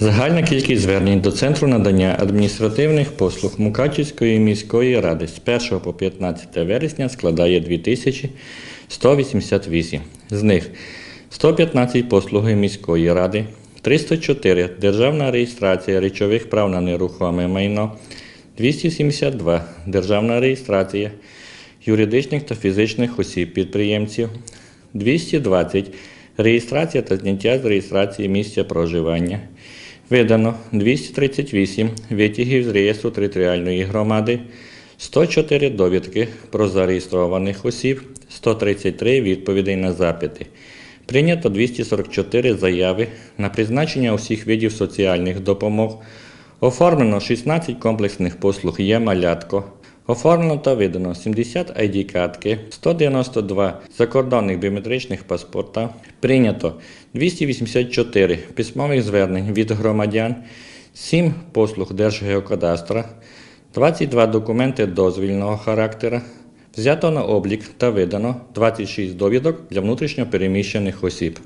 Загальна кількість звернень до Центру надання адміністративних послуг Мукачівської міської ради з 1 по 15 вересня складає 2188. З них 115 послуги міської ради, 304 державна реєстрація речових прав на нерухоме майно, 272 державна реєстрація юридичних та фізичних осіб підприємців, 220 реєстрація та зняття з реєстрації місця проживання. Видано 238 витягів з реєстру територіальної громади, 104 довідки про зареєстрованих осіб, 133 відповідей на запити. Прийнято 244 заяви на призначення усіх видів соціальних допомог. Оформлено 16 комплексних послуг є малятко. Оформлено та видано 70 ID-картки, 192 закордонних біометричних паспорта. Прийнято 284 письмових звернень від громадян, 7 послуг Держгеокадастра, 22 документи дозвільного характеру. Взято на облік та видано 26 довідок для внутрішньо переміщених осіб.